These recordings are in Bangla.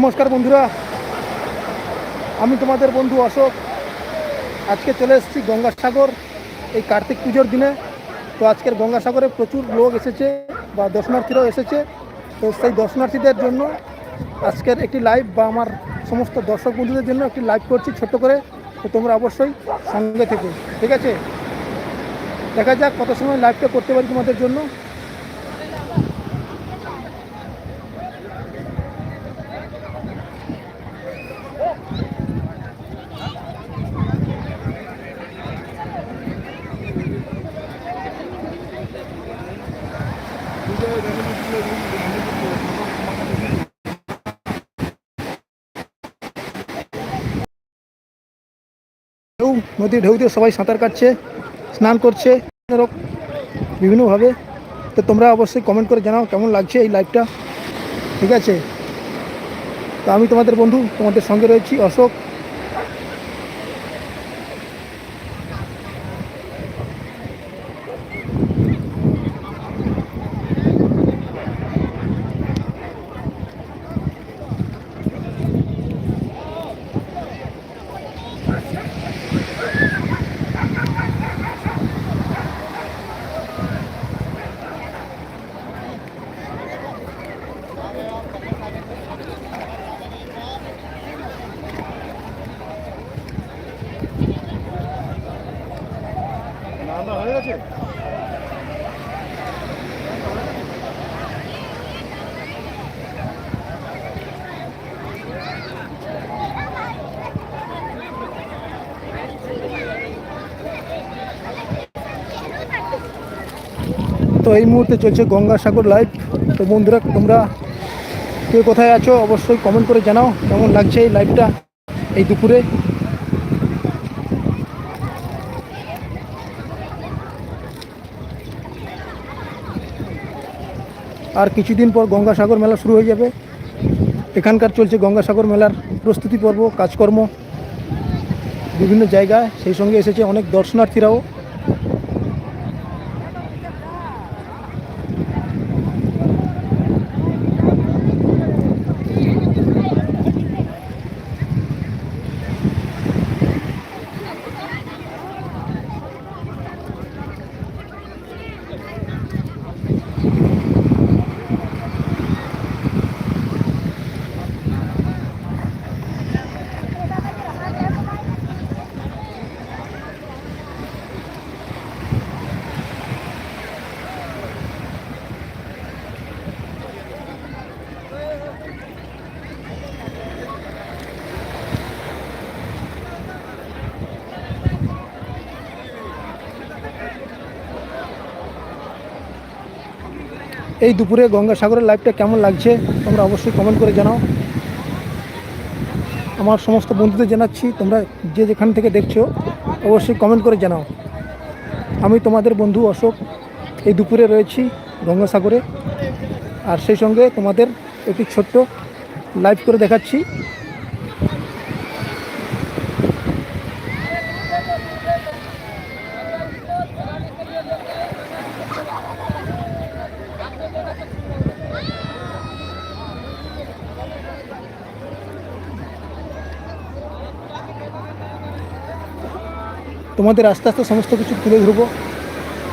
নমস্কার বন্ধুরা। আমি তোমাদের বন্ধু অশোক। আজকে চলে এসেছি গঙ্গাসাগর, এই কার্তিক পুজোর দিনে। তো আজকের গঙ্গাসাগরে প্রচুর লোক এসেছে বা দর্শনার্থীরাও এসেছে। তো সেই দর্শনার্থীদের জন্য আজকের একটি লাইভ বা আমার সমস্ত দর্শক বন্ধুদের জন্য একটি লাইভ করছি ছোট্ট করে। তো তোমরা অবশ্যই সঙ্গে থেকে, ঠিক আছে? দেখা যাক কত সময় লাইভটা করতে পারি তোমাদের জন্য ঢেউ নদীর ঢেউতে সবাই সাঁতার কাটছে, স্নান করছে বিভিন্নভাবে। তো তোমরা অবশ্যই কমেন্ট করে জানাও কেমন লাগছে এই লাইভটা ঠিক আছে? তো আমি তোমাদের বন্ধু, তোমাদের সঙ্গে রয়েছি, অশোক। তো এই মুহূর্তে চলছে গঙ্গাসাগর লাইভ। তো বন্ধুরা, তোমরা কে কোথায় আছো অবশ্যই কমেন্ট করে জানাও কেমন লাগছে এই লাইভটা এই দুপুরে। আর কিছুদিন পর গঙ্গাসাগর মেলা শুরু হয়ে যাবে। এখানকার চলছে গঙ্গাসাগর মেলার প্রস্তুতি পর্ব, কাজকর্ম। বিভিন্ন জায়গায় সেই সঙ্গে এসেছে অনেক দর্শনার্থীরাও। এই দুপুরে গঙ্গাসাগরের লাইফটা কেমন লাগছে, তোমরা অবশ্যই কমেন্ট করে জানাও। আমার সমস্ত বন্ধুদের জানাচ্ছি, তোমরা যে যেখান থেকে দেখছ, অবশ্যই কমেন্ট করে জানাও। আমি তোমাদের বন্ধু অশোক, এই দুপুরে রয়েছি গঙ্গাসাগরে। আর সেই সঙ্গে তোমাদের একটি ছোট্ট লাইভ করে দেখাচ্ছি। তোমাদের আস্তে আস্তে সমস্ত কিছু তুলে ধরবো।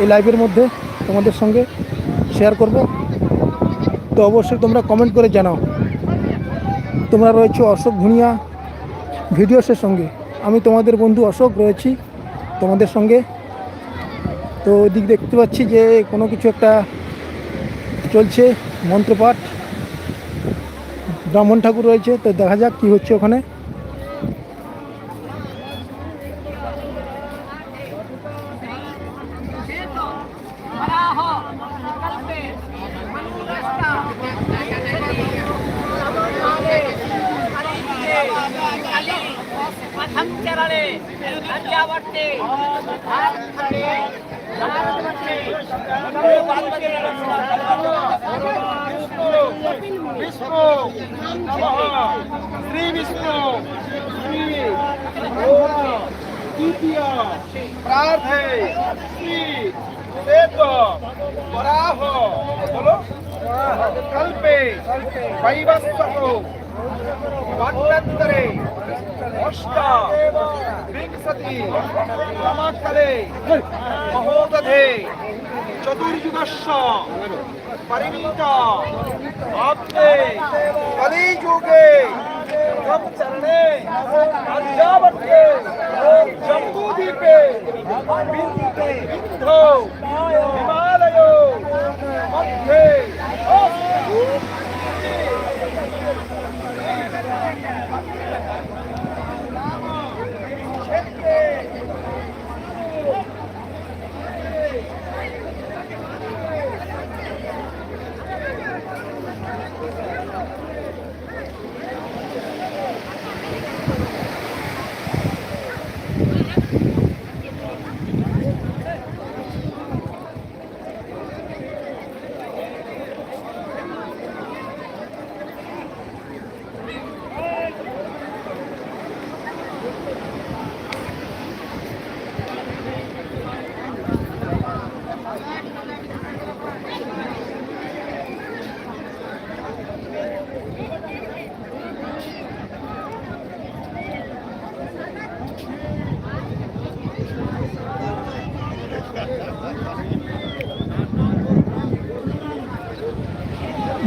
এই লাইভের মধ্যে তোমাদের সঙ্গে শেয়ার করব। তো অবশ্যই তোমরা কমেন্ট করে জানাও। তোমরা রয়েছে অশোক ভুনিয়া ভিডিওসের সঙ্গে। আমি তোমাদের বন্ধু অশোক রয়েছি তোমাদের সঙ্গে। তো দিক দেখতে পাচ্ছি যে কোনো কিছু একটা চলছে, মন্ত্রপাঠ। ব্রাহ্মণ ঠাকুর রয়েছে, তো দেখা যাক কী হচ্ছে ওখানে। विष्णु श्री विष्णु श्री द्वितीय प्रार्थे श्री देव वराह बोलो कल्पे वैवस्वतो वाट्यन्तरे अष्टा विंशति समाकले महोदधे चतुर्युगस्य परिणीता आप्ते, कलियुगे कम चरणे अज्जावट्टे जम्बूदीपे विन्धो हिमालयो, मध्ये Thank you.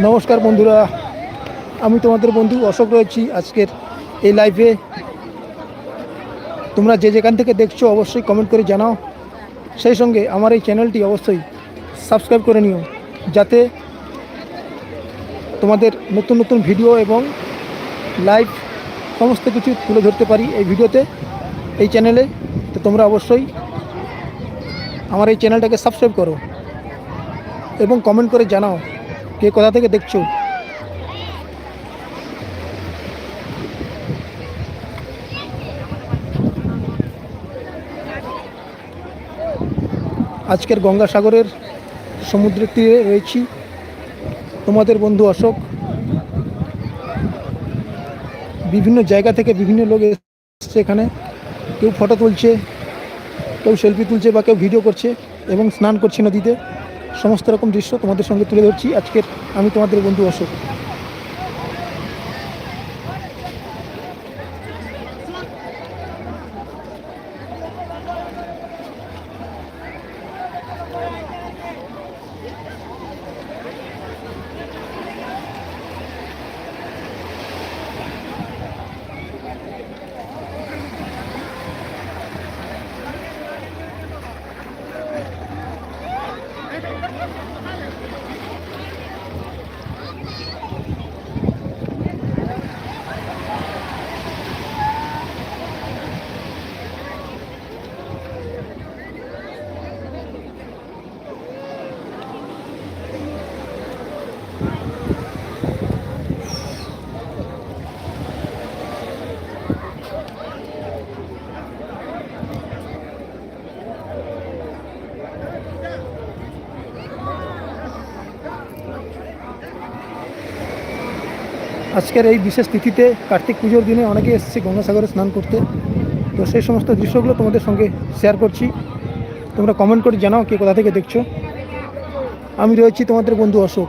নমস্কার বন্ধুরা, আমি তোমাদের বন্ধু অশোক রয়েছি আজকের এই লাইভে তোমরা যে যেখান থেকে দেখছ অবশ্যই কমেন্ট করে জানাও। সেই সঙ্গে আমার এই চ্যানেলটি অবশ্যই সাবস্ক্রাইব করে নিও, যাতে তোমাদের নতুন নতুন ভিডিও এবং লাইভ সমস্ত কিছু তুলে ধরতে পারি এই ভিডিওতে, এই চ্যানেলে তো তোমরা অবশ্যই আমার এই চ্যানেলটাকে সাবস্ক্রাইব করো এবং কমেন্ট করে জানাও। কে কোথা থেকে দেখছ? আজকের গঙ্গাসাগরের সমুদ্রের তীরে রয়েছি। তোমাদের বন্ধু অশোক, বিভিন্ন জায়গা থেকে বিভিন্ন লোক এসছে এখানে। কেউ ফটো তুলছে, কেউ সেলফি তুলছে বা কেউ ভিডিও করছে এবং স্নান করছে নদীতে। সমস্ত রকম দৃশ্য তোমাদের সঙ্গে তুলে ধরছি। আজকের আমি তোমাদের বন্ধু অশোক। আজকের এই বিশেষ তিথিতে কার্তিক পুজোর দিনে অনেকে এসেছে গঙ্গাসাগরে স্নান করতে। তো সেই সমস্ত দৃশ্যগুলো তোমাদের সঙ্গে শেয়ার করছি। তোমরা কমেন্ট করে জানাও কে কোথা থেকে দেখছ। আমি রয়েছি তোমাদের বন্ধু অশোক।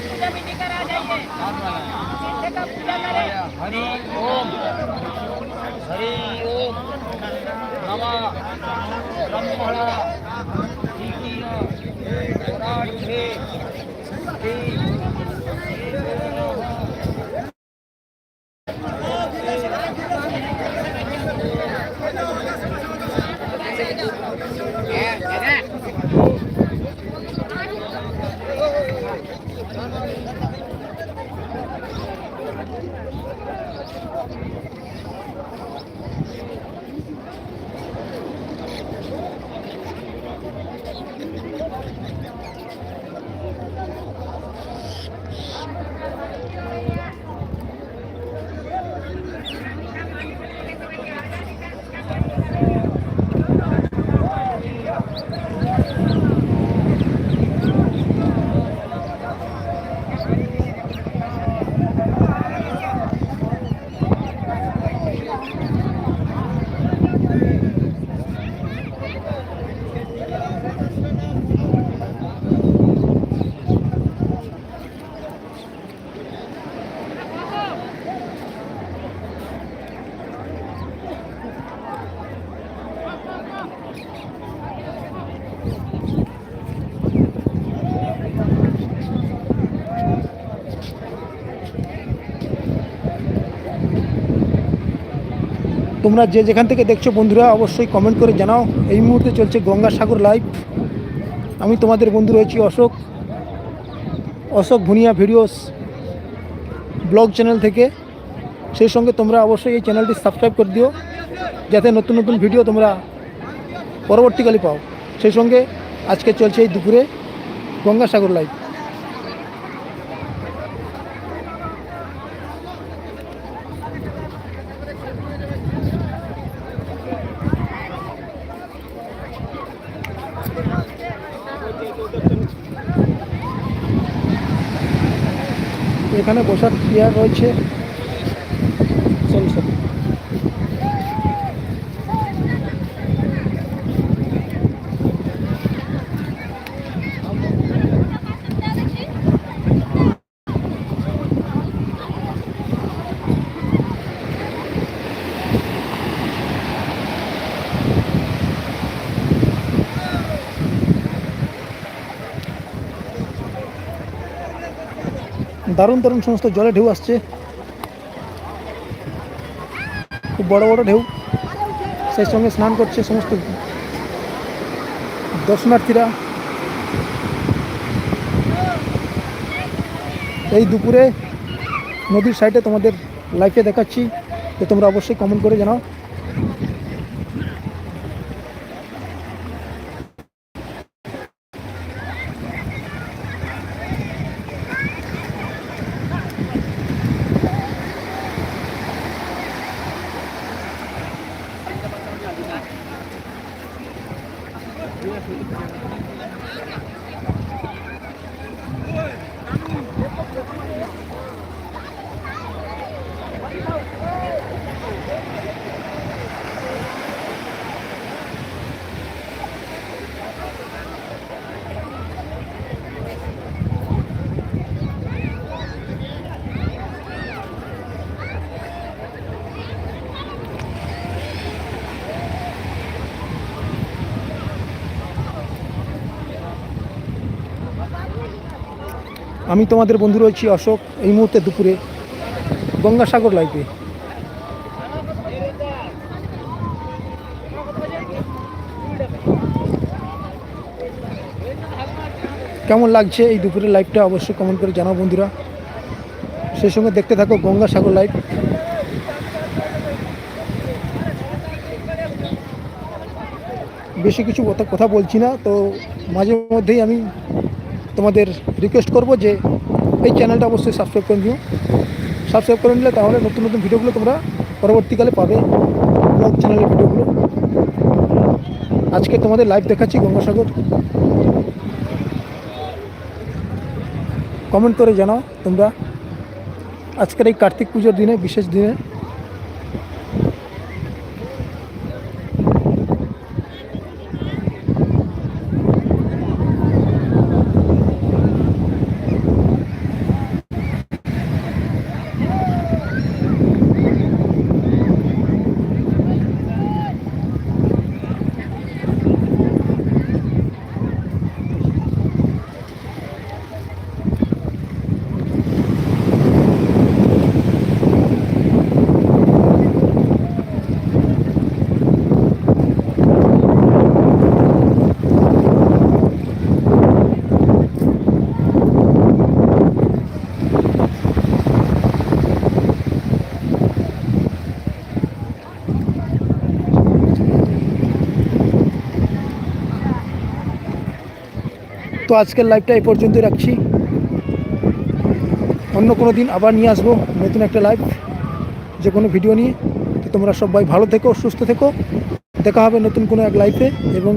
पूजा भी लेकर आ जाइए। सिद्ध का पूजा करें। हरि ओम। हरि ओम। नमः। ब्रह्मण। তোমরা যে যেখান থেকে দেখছ বন্ধুরা, অবশ্যই কমেন্ট করে জানাও। এই মুহূর্তে চলছে গঙ্গাসাগর লাইভ আমি তোমাদের বন্ধু রয়েছি Ashok. Ashok Bhuniya videos blog channel থেকে। সেই সঙ্গে তোমরা অবশ্যই এই চ্যানেলটি সাবস্ক্রাইব করে দিও, যাতে নতুন নতুন ভিডিও তোমরা পরবর্তীকালে পাও। সেই সঙ্গে আজকে চলছে এই দুপুরে গঙ্গাসাগর লাইভ এখানে বসার চেয়ার রয়েছে চল চল দারুণ দারুণ সমস্ত জলে ঢেউ আসছে। খুব বড় বড় ঢেউ। সেই সঙ্গে স্নান করছে সমস্ত দর্শনার্থীরা। এই দুপুরে নদীর সাইডে তোমাদের লাইফে দেখাচ্ছি। তো তোমরা অবশ্যই কমেন্ট করে জানাও। আমি তোমাদের বন্ধু রয়েছি অশোক, এই মুহূর্তে দুপুরে গঙ্গাসাগর লাইফে কেমন লাগছে এই দুপুরের লাইভটা অবশ্যই কমেন্ট করে জানাও বন্ধুরা। সেই সঙ্গে দেখতে থাকো গঙ্গাসাগর লাইভ বেশি কিছু কথা বলছি না, তো মাঝে মধ্যেই আমি তোমাদের রিকোয়েস্ট করব যে এই চ্যানেলটা অবশ্যই সাবস্ক্রাইব করে নিও। সাবস্ক্রাইব করে নিলে তাহলে নতুন নতুন ভিডিওগুলো তোমরা পরবর্তীকালে পাবে। ব্লগ চ্যানেলের ভিডিওগুলো আজকে তোমাদের লাইভ দেখাচ্ছি গঙ্গাসাগর। কমেন্ট করে জানাও তোমরা। আজকের এই কার্তিক পুজোর দিনে, বিশেষ দিনে আজকের লাইভটা এই পর্যন্তই রাখছি। অন্য কোনো দিন আবার নিয়ে আসব নতুন একটা লাইভ যে কোনো ভিডিও নিয়ে। তো তোমরা সবাই ভালো থেকো, সুস্থ থেকো। দেখা হবে নতুন কোনো এক লাইফে এবং